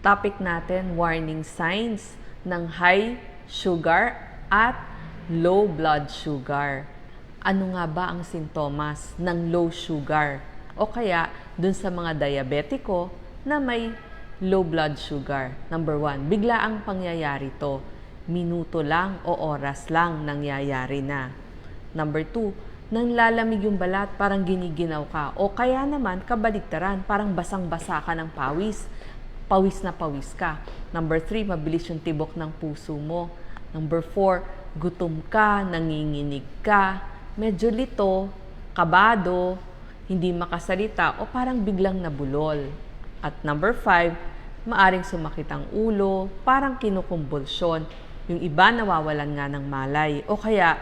Topic natin, warning signs ng high sugar at low blood sugar. Ano nga ba ang sintomas ng low sugar? O kaya dun sa mga diabetiko na may low blood sugar. Number one, bigla ang pangyayari to. Minuto lang o oras lang nangyayari na. Number two, nang lalamig yung balat, parang giniginaw ka. O kaya naman, kabaligtaran, parang basang-basa ka ng pawis pawis na pawis ka. Number three, mabilis yung tibok ng puso mo. Number four, gutom ka, nanginginig ka, medyo lito, kabado, hindi makasalita, o parang biglang nabulol. At number five, maaring sumakit ang ulo, parang kinukumbulsyon. Yung iba nawawalan nga ng malay. O kaya,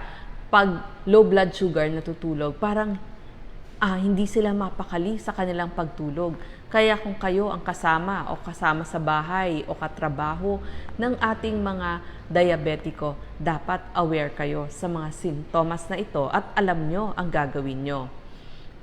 pag low blood sugar natutulog, parang ah, hindi sila mapakali sa kanilang pagtulog. Kaya kung kayo ang kasama o kasama sa bahay o katrabaho ng ating mga diabetiko, dapat aware kayo sa mga sintomas na ito at alam nyo ang gagawin nyo.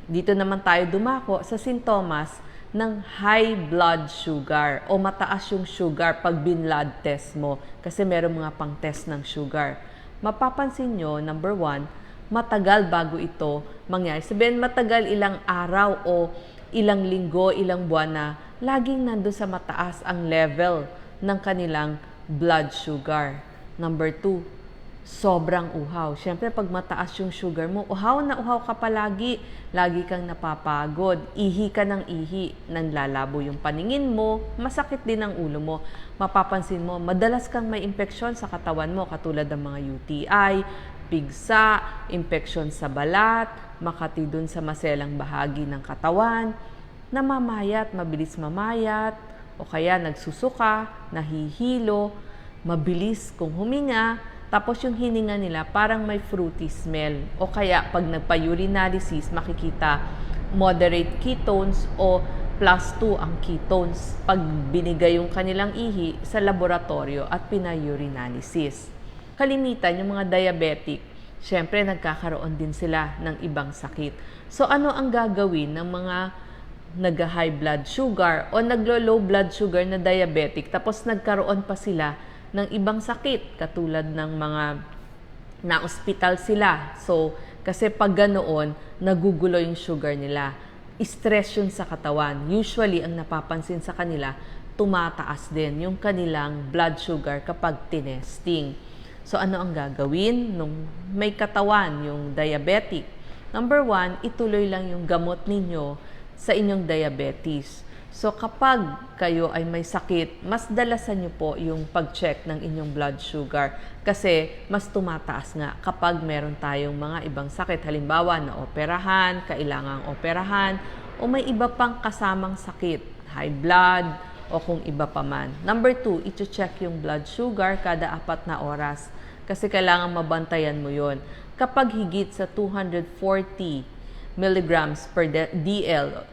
Dito naman tayo dumako sa sintomas ng high blood sugar o mataas yung sugar pag binlood test mo kasi meron mga pang test ng sugar. Mapapansin nyo, number one, matagal bago ito mangyari. Sabihin, matagal ilang araw o ilang linggo, ilang buwan na laging nando sa mataas ang level ng kanilang blood sugar. Number two, sobrang uhaw. Siyempre, pag mataas yung sugar mo, uhaw na uhaw ka palagi. Lagi kang napapagod. Ihi ka ng ihi. Nanlalabo yung paningin mo. Masakit din ang ulo mo. Mapapansin mo, madalas kang may infeksyon sa katawan mo, katulad ng mga UTI, pigsa, impeksyon sa balat, makati dun sa maselang bahagi ng katawan, namamayat, mabilis mamayat, o kaya nagsusuka, nahihilo, mabilis kung huminga, tapos yung hininga nila parang may fruity smell. O kaya pag nagpa-urinalysis, makikita moderate ketones o plus 2 ang ketones pag binigay yung kanilang ihi sa laboratorio at pina-urinalysis kalimitan yung mga diabetic, syempre nagkakaroon din sila ng ibang sakit. So ano ang gagawin ng mga nag-high blood sugar o naglo-low blood sugar na diabetic tapos nagkaroon pa sila ng ibang sakit katulad ng mga na-hospital sila. So, kasi pag ganoon, nagugulo yung sugar nila. Stress yun sa katawan. Usually, ang napapansin sa kanila, tumataas din yung kanilang blood sugar kapag tinesting. So ano ang gagawin nung may katawan, yung diabetic? Number one, ituloy lang yung gamot ninyo sa inyong diabetes. So kapag kayo ay may sakit, mas dalasan nyo po yung pag-check ng inyong blood sugar kasi mas tumataas nga kapag meron tayong mga ibang sakit. Halimbawa na operahan, kailangang operahan, o may iba pang kasamang sakit, high blood, o kung iba pa man. Number two, ito-check yung blood sugar kada apat na oras kasi kailangan mabantayan mo yon. Kapag higit sa 240 milligrams per DL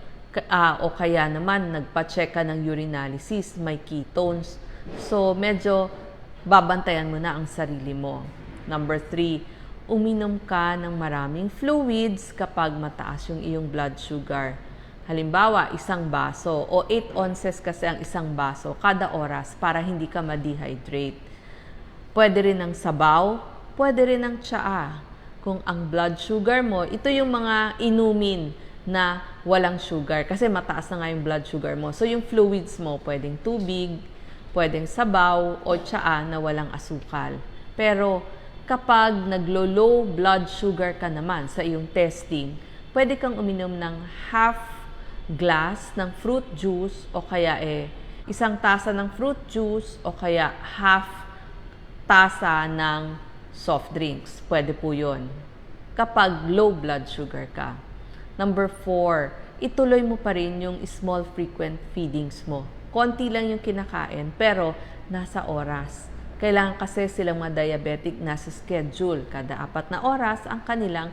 uh, o kaya naman nagpa-check ka ng urinalysis, may ketones. So, medyo babantayan mo na ang sarili mo. Number three, uminom ka ng maraming fluids kapag mataas yung iyong blood sugar. Halimbawa, isang baso o 8 ounces kasi ang isang baso kada oras para hindi ka ma-dehydrate. Pwede rin ng sabaw, pwede rin ng tsaa. Kung ang blood sugar mo, ito yung mga inumin na walang sugar kasi mataas na nga yung blood sugar mo. So yung fluids mo, pwedeng tubig, pwedeng sabaw o tsaa na walang asukal. Pero kapag naglo-low blood sugar ka naman sa iyong testing, pwede kang uminom ng half glass ng fruit juice o kaya eh isang tasa ng fruit juice o kaya half tasa ng soft drinks. Pwede po yun. Kapag low blood sugar ka. Number four, ituloy mo pa rin yung small frequent feedings mo. Konti lang yung kinakain, pero nasa oras. Kailangan kasi silang mga diabetic nasa schedule. Kada apat na oras ang kanilang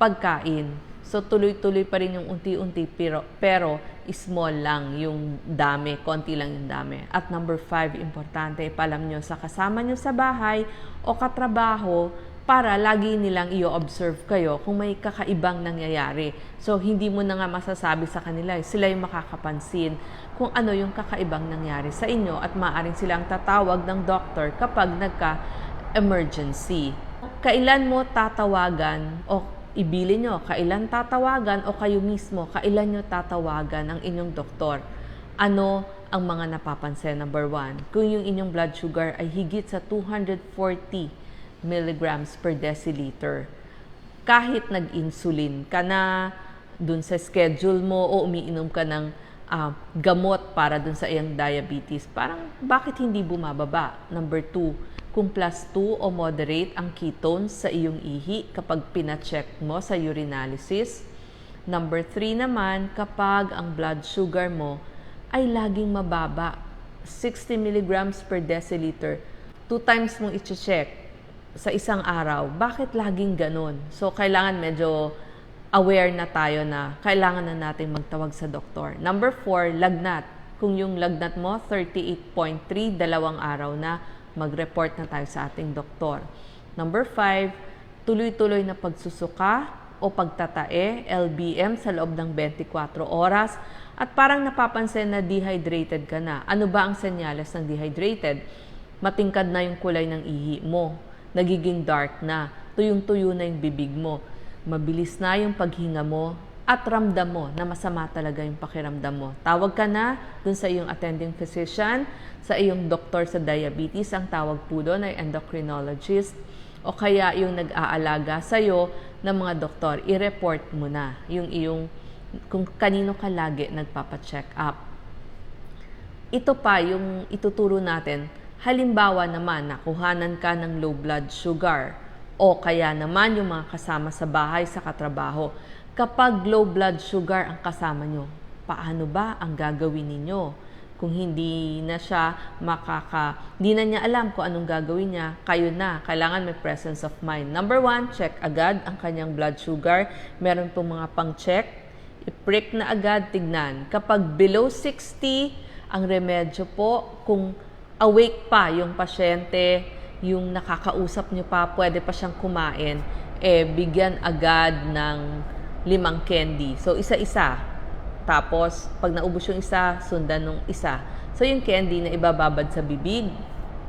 pagkain. So tuloy-tuloy pa rin yung unti-unti pero, pero small lang yung dami, konti lang yung dami. At number five, importante, ipalam nyo sa kasama nyo sa bahay o katrabaho para lagi nilang i-observe kayo kung may kakaibang nangyayari. So, hindi mo na nga masasabi sa kanila, sila yung makakapansin kung ano yung kakaibang nangyari sa inyo at maaaring silang tatawag ng doctor kapag nagka-emergency. Kailan mo tatawagan o ibili nyo, kailan tatawagan o kayo mismo, kailan nyo tatawagan ang inyong doktor? Ano ang mga napapansin? Number one, kung yung inyong blood sugar ay higit sa 240 milligrams per deciliter. Kahit nag-insulin ka na, dun sa schedule mo o umiinom ka ng ah, gamot para dun sa iyong diabetes, parang bakit hindi bumababa? Number two, kung plus 2 o moderate ang ketones sa iyong ihi kapag pina-check mo sa urinalysis. Number 3 naman, kapag ang blood sugar mo ay laging mababa, 60 milligrams per deciliter, two times mong i-check sa isang araw. Bakit laging ganun? So, kailangan medyo aware na tayo na kailangan na natin magtawag sa doktor. Number 4, lagnat. Kung yung lagnat mo, 38.3, dalawang araw na, mag-report na tayo sa ating doktor. Number 5, tuloy-tuloy na pagsusuka o pagtatae, LBM sa loob ng 24 oras at parang napapansin na dehydrated ka na. Ano ba ang senyales ng dehydrated? Matingkad na yung kulay ng ihi mo nagiging dark na, tuyong-tuyo na yung bibig mo, mabilis na yung paghinga mo, at ramdam mo na masama talaga yung pakiramdam mo. Tawag ka na dun sa iyong attending physician, sa iyong doktor sa diabetes, ang tawag po doon ay endocrinologist, o kaya yung nag-aalaga sa'yo ng mga doktor, i-report mo na yung iyong kung kanino ka lagi nagpapa-check up. Ito pa yung ituturo natin Halimbawa naman, nakuhanan ka ng low blood sugar o kaya naman yung mga kasama sa bahay sa katrabaho. Kapag low blood sugar ang kasama nyo, paano ba ang gagawin ninyo? Kung hindi na siya makaka, hindi na niya alam kung anong gagawin niya, kayo na, kailangan may presence of mind. Number one, check agad ang kanyang blood sugar. Meron pong mga pang-check, i-prick na agad, tignan. Kapag below 60, ang remedyo po, kung awake pa yung pasyente, yung nakakausap niyo pa, pwede pa siyang kumain, eh, bigyan agad ng limang candy. So, isa-isa. Tapos, pag naubos yung isa, sundan nung isa. So, yung candy na ibababad sa bibig,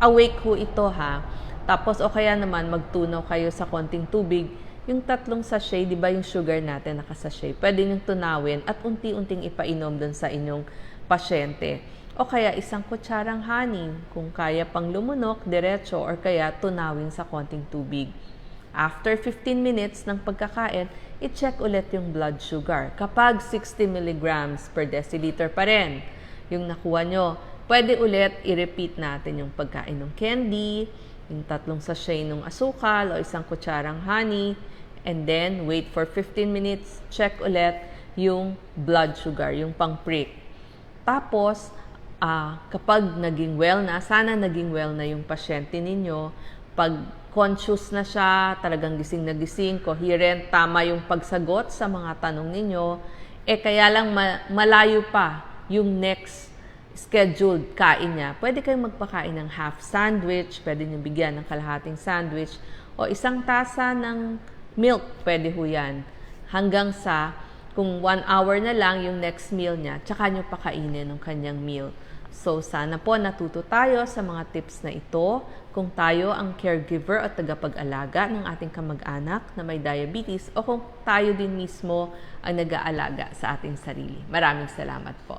awake ho ito ha. Tapos, o kaya naman, magtunaw kayo sa konting tubig. Yung tatlong sachet, di ba yung sugar natin nakasachet, pwede nyo tunawin at unti-unting ipainom dun sa inyong pasyente o kaya isang kutsarang honey kung kaya pang lumunok, diretso, or kaya tunawin sa konting tubig. After 15 minutes ng pagkakain, i-check ulit yung blood sugar. Kapag 60 mg per deciliter pa rin yung nakuha nyo, pwede ulit i-repeat natin yung pagkain ng candy, yung tatlong sachet ng asukal o isang kutsarang honey, and then wait for 15 minutes, check ulit yung blood sugar, yung pang-prick. Tapos, uh, kapag naging well na, sana naging well na yung pasyente ninyo, pag conscious na siya, talagang gising na gising, coherent, tama yung pagsagot sa mga tanong ninyo, eh kaya lang ma- malayo pa yung next scheduled kain niya. Pwede kayong magpakain ng half sandwich, pwede niyo bigyan ng kalahating sandwich, o isang tasa ng milk, pwede ho yan. Hanggang sa kung one hour na lang yung next meal niya, tsaka niyo pakainin ng kanyang meal. So, sana po natuto tayo sa mga tips na ito kung tayo ang caregiver at tagapag-alaga ng ating kamag-anak na may diabetes o kung tayo din mismo ang nag-aalaga sa ating sarili. Maraming salamat po.